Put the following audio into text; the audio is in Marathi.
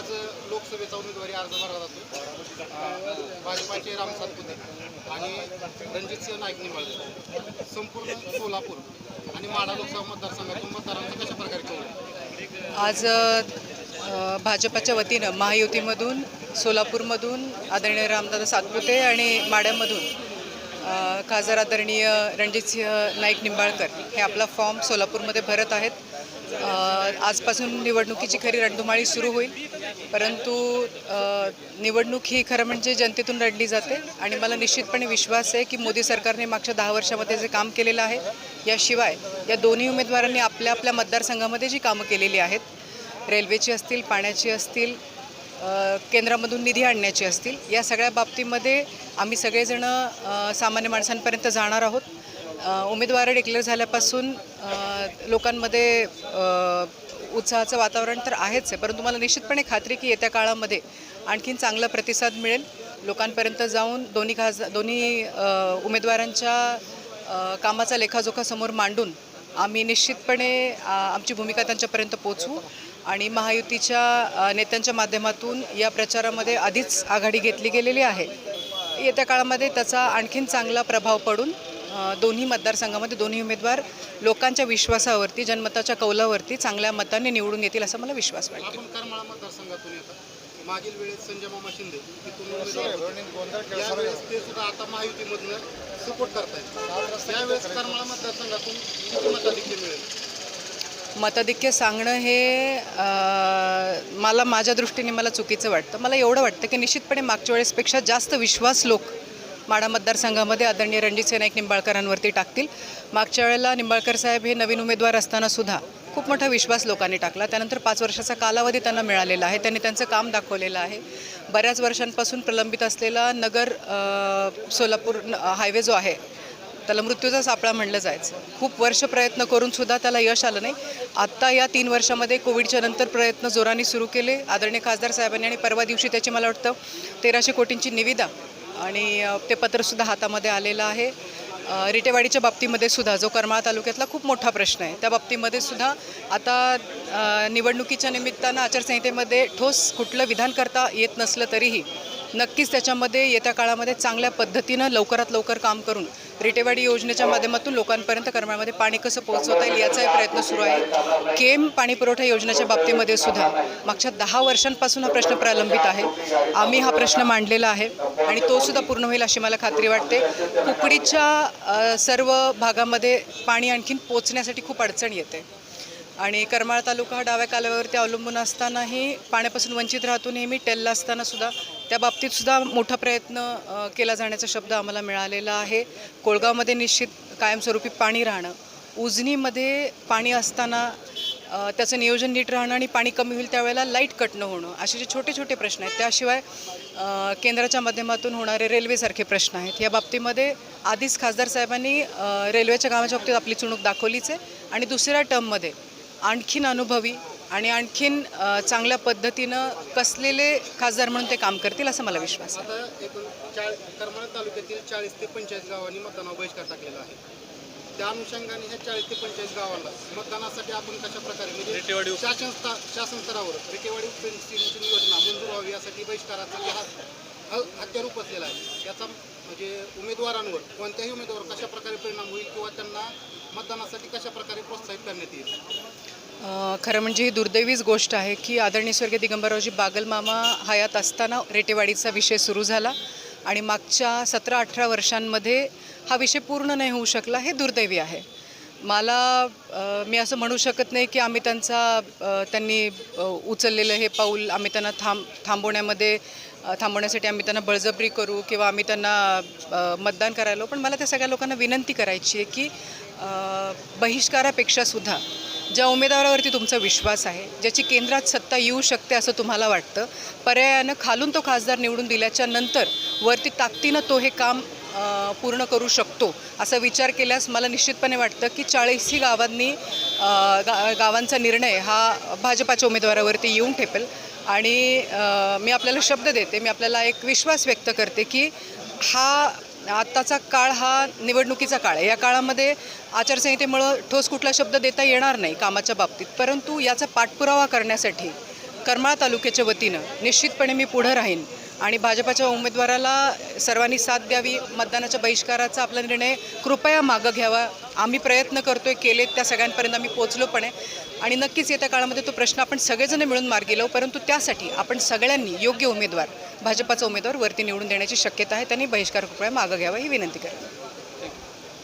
आज लोकसभेचा उमेदवारी अर्ज भरला जातो. भाजपाचे राम सातपुते आणि रणजितसिंह नाईक निंबाळकर. संपूर्ण सोलापूर आणि माढा लोकसभा मतदारसंघातून मतदारांचा कशा प्रकारे कौल आज भाजपाच्या वतीनं महायुतीमधून सोलापूरमधून आदरणीय रामदादा सातपुते आणि माड्यामधून खासदार आदरणीय रणजितसिंह नाईक निंबाळकर हे आपला फॉर्म सोलापूरमध्ये भरत आहेत. आजपासून निवडणुकीची खरी रणधुमाळी सुरू होईल. परंतु निवडणूक ही खरं म्हणजे जनतेतून लढली जाते आणि मला निश्चितपणे विश्वास आहे की मोदी सरकारने मागच्या दहा वर्षामध्ये जे काम केलेलं आहे याशिवाय या दोन्ही उमेदवारांनी आपल्या आपल्या मतदारसंघामध्ये जी कामं केलेली आहेत रेल्वेची असतील पाण्याची असतील केंद्रामधून निधी आणण्याची असतील या सगळ्या बाबतीमध्ये आम्ही सगळेजण सामान्य माणसांपर्यंत जाणार आहोत. उमेदवार डिक्लेअर झाल्यापासून लोकांमध्ये उत्साहाचं वातावरण तर आहेच आहे परंतु मला निश्चितपणे खात्री की येत्या काळामध्ये आणखीन चांगला प्रतिसाद मिळेल. लोकांपर्यंत जाऊन दोन्ही खास दोन्ही उमेदवारांच्या कामाचा लेखाजोखा समोर मांडून आम्ही निश्चितपणे आमची भूमिका त्यांच्यापर्यंत पोचवू आणि महायुतीच्या नेत्यांच्या माध्यमातून या प्रचारामध्ये आधीच आघाडी घेतली गेलेली आहे. येत्या काळामध्ये त्याचा आणखीन चांगला प्रभाव पडून दोन्ही मतदारसंघामध्ये दोन्ही उमेदवार लोकांच्या विश्वासावरती जनमताच्या कौलावरती चांगल्या मताने निवडून येतील असा मला विश्वास वाटतो आपण करमाळा मतदारसंघातून येतात. मागील वेळेस संजय मामा शिंदे तिथून उमेदवार होते. यावेळेस ते सुद्धा आता महायुतीमधनं सपोर्ट करतायत. त्यावेळेस करमाळा मतदारसंघातून किती मताधिक्य मिळेल? मताधिक्य सांगणं हे मला माझ्या दृष्टीने मला चुकीचं वाटतं. मला एवढं वाटतं की निश्चितपणे मागच्या वेळेसपेक्षा जास्त विश्वास लोक माडा मतदारसंघामध्ये आदरणीय रणजित नाईक निंबाळकरांवरती टाकतील. मागच्या वेळेला निंबाळकर साहेब हे नवीन उमेदवार असताना सुद्धा खूप मोठा विश्वास लोकांनी टाकला. त्यानंतर पाच वर्षाचा कालावधी त्यांना मिळालेला आहे. त्यांनी त्यांचं काम दाखवलेलं आहे. बऱ्याच वर्षांपासून प्रलंबित असलेला नगर सोलापूर हायवे जो आहे त्याला मृत्यूचा सापळा म्हणलं जायचं. खूप वर्ष प्रयत्न करून सुद्धा त्याला यश आलं नाही. आत्ता या तीन वर्षामध्ये कोविडच्या नंतर प्रयत्न जोराने सुरू केले. आदरणीय खासदार साहेबांनी आणि परवा दिवशी त्याची मला वाटतं तेराशे कोटींची निविदा आणि ते पत्रसुद्धा हातामध्ये आलेलं आहे. रिटेवाडीच्या बाबतीमध्ये सुद्धा जो करमाळा तालुक्यातला खूप मोठा प्रश्न आहे त्या बाबतीमध्ये सुद्धा आता निवडणुकीच्या निमित्तानं आचारसंहितेमध्ये ठोस कुठलं विधान करता येत नसलं तरीही नक्कीच त्याच्यामध्ये येत्या काळामध्ये चांगल्या पद्धतीनं लवकरात लवकर काम करून रिटेवाडी योजनेच्या माध्यमातून लोकांपर्यंत करमाळमध्ये पाणी कसं पोहोचवता येईल याचाही प्रयत्न सुरू आहे. केम पाणी पुरवठा योजनेच्या बाबतीमध्ये सुद्धा मागच्या दहा वर्षांपासून हा प्रश्न प्रलंबित आहे. आम्ही हा प्रश्न मांडलेला आहे आणि तो सुद्धा पूर्ण होईल अशी मला खात्री वाटते. कुकडीच्या सर्व भागामध्ये पाणी आणखीन पोचण्यासाठी खूप अडचण येते. आणि करमाळ तालुका हा डाव्या कालव्यावरती अवलंबून असतानाही पाण्यापासून वंचित राहतो नेहमी टेलला असताना सुद्धा. त्या बाबतीत सुद्धा मोठा प्रयत्न केला जाण्याचा शब्द आम्हाला मिळालेला आहे. कोळगावमध्ये निश्चित कायमस्वरूपी पाणी राहणं. उजनीमध्ये पाणी असताना त्याचं नियोजन नीट राहणं आणि पाणी कमी होईल त्यावेळेला लाइट कट न होणं असे जे छोटे छोटे प्रश्न आहेत. त्याशिवाय केंद्राच्या माध्यमातून होणारे रेल्वेसारखे प्रश्न आहेत. या बाबतीमध्ये आधीच खासदार साहेबांनी रेल्वेच्या कामाच्या बाबतीत आपली चुणूक दाखवलीच आहे. आणि दुसऱ्या टर्ममध्ये आणखीन अनुभवी आणि आणखीन चांगल्या पद्धतीनं कसलेले खासदार म्हणून ते काम करतील असा मला विश्वास आहे. आता एकूण चाळ करमाळा तालुक्यातील चाळीस ते पंचेचाळीस गावांनी मतदानावर बहिष्कार टाकलेला आहे. त्या अनुषंगाने ह्या चाळीस ते पंचेचाळीस गावांना मतदानासाठी आपण कशा प्रकारे म्हणजे शासन स्था- शासन स्तरावर रिटेवाडी योजना मंजूर व्हावी यासाठी बहिष्काराचा हा ह- हत्यारूप असलेला आहे. याचा म्हणजे उमेदवारांवर कोणत्याही उमेदवार कशा प्रकारे परिणाम होईल किंवा त्यांना मतदानासाठी कशा प्रकारे प्रोत्साहित करण्यात येईल? खरं म्हणजे ही दुर्दैवीच गोष्ट आहे की आदरणीय स्वर्गीय दिगंबररावजी बागलमामा हयात असताना रेटेवाडीचा विषय सुरू झाला आणि मागच्या सतरा अठरा वर्षांमध्ये हा विषय पूर्ण नाही होऊ शकला हे दुर्दैवी आहे. मला मी असं म्हणू शकत नाही की आम्ही त्यांचा त्यांनी उचललेलं हे पाऊल आम्ही त्यांना थांब थांबवण्यामध्ये थांबवण्यासाठी आम्ही त्यांना बळजबरी करू किंवा आम्ही त्यांना मतदान करायला पण मला त्या सगळ्या लोकांना विनंती करायची आहे की बहिष्कारापेक्षासुद्धा ज्या उमेदवारावरती तुमचा विश्वास आहे ज्याची केंद्रात सत्ता येऊ शकते असं तुम्हाला वाटतं पर्यायानं खालून तो खासदार निवडून दिल्याच्या नंतर वरती ताकदीनं तो हे काम पूर्ण करू शकतो असा विचार केल्यास मला निश्चितपणे वाटतं की चाळीसही गावांनी गा गावांचा निर्णय हा भाजपाच्या उमेदवारावरती येऊन ठेपेल. आणि मी आपल्याला शब्द देते मी आपल्याला एक विश्वास व्यक्त करते की हा आत्ताचा काळ हा निवडणुकीचा काळ आहे. या काळामध्ये आचारसंहितेमुळं ठोस कुठला शब्द देता येणार नाही कामाच्या बाबतीत. परंतु याचा पाठपुरावा करण्यासाठी करमाळा तालुक्याच्या वतीनं निश्चितपणे मी पुढं राहीन. आणि भाजपाच्या उमेदवाराला सर्वांनी साथ द्यावी मतदानाच्या बहिष्काराचा आपला निर्णय कृपया मागं घ्यावा. आम्ही प्रयत्न करतोय केलेत त्या सगळ्यांपर्यंत आम्ही पोचलो पण आहे. आणि नक्कीच येत्या काळामध्ये तो प्रश्न आपण सगळेजण मिळून मार्गी लावू परंतु त्यासाठी आपण सगळ्यांनी योग्य उमेदवार भाजपाचा उमेदवार वरती निवडून देण्याची शक्यता आहे. त्यांनी बहिष्कार कृपया मागं घ्यावा ही विनंती करेन